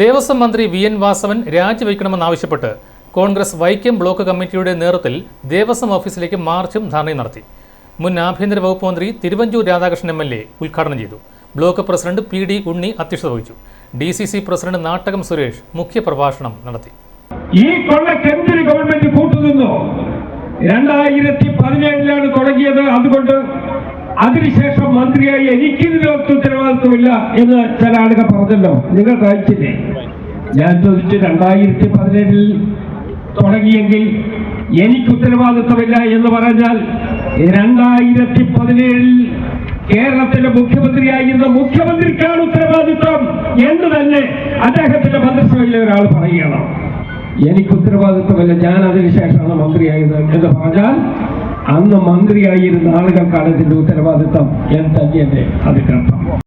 ദേവസ്വം മന്ത്രി V N Vasavan രാജിവെക്കണമെന്നാവശ്യപ്പെട്ട് Congress Vaikom block കമ്മിറ്റിയുടെ നേതൃത്വത്തിൽ ദേവസ്വം ഓഫീസിലേക്ക് മാർച്ചും ധർണയും നടത്തി. മുൻ ആഭ്യന്തര വകുപ്പ് മന്ത്രി Thiruvanchoor Radhakrishnan M L A ഉദ്ഘാടനം ചെയ്തു. Block president P D Unni അധ്യക്ഷത വഹിച്ചു. D C C president Nattakam Suresh മുഖ്യപ്രഭാഷണം നടത്തി. ഈ ഗവൺമെന്റ് കൂട്ടുനിന്നു? രണ്ടായിരത്തി പതിനേഴിലാണ് തുടങ്ങിയത്. അതുകൊണ്ട് അതിനുശേഷം മന്ത്രിയായി എനിക്ക് ഇതിനകത്ത് ഉത്തരവാദിത്വമില്ല എന്ന് ചില ആളുകൾ പറഞ്ഞല്ലോ. നിങ്ങൾ കഴിച്ചില്ലേ ഞാൻ ചോദിച്ചു രണ്ടായിരത്തി പതിനേഴിൽ തുടങ്ങിയെങ്കിൽ എനിക്ക് ഉത്തരവാദിത്വമില്ല എന്ന് പറഞ്ഞാൽ രണ്ടായിരത്തി പതിനേഴിൽ കേരളത്തിലെ മുഖ്യമന്ത്രിയായിരുന്ന മുഖ്യമന്ത്രിക്കാണ് ഉത്തരവാദിത്വം എന്ന് തന്നെ അദ്ദേഹത്തിന്റെ മന്ത്രിസഭയിലെ ഒരാൾ പറയുകയാണ്. എനിക്ക് ഉത്തരവാദിത്വമില്ല ഞാൻ അതിനുശേഷമാണ് മന്ത്രിയായത് എന്ന് പറഞ്ഞാൽ അന്ന് മന്ത്രിയായിരുന്ന ആളുകൾക്കാണ് ഇതിന്റെ ഉത്തരവാദിത്വം. എന്ന് തന്നെയല്ലേ? അതിന്റെ അർത്ഥം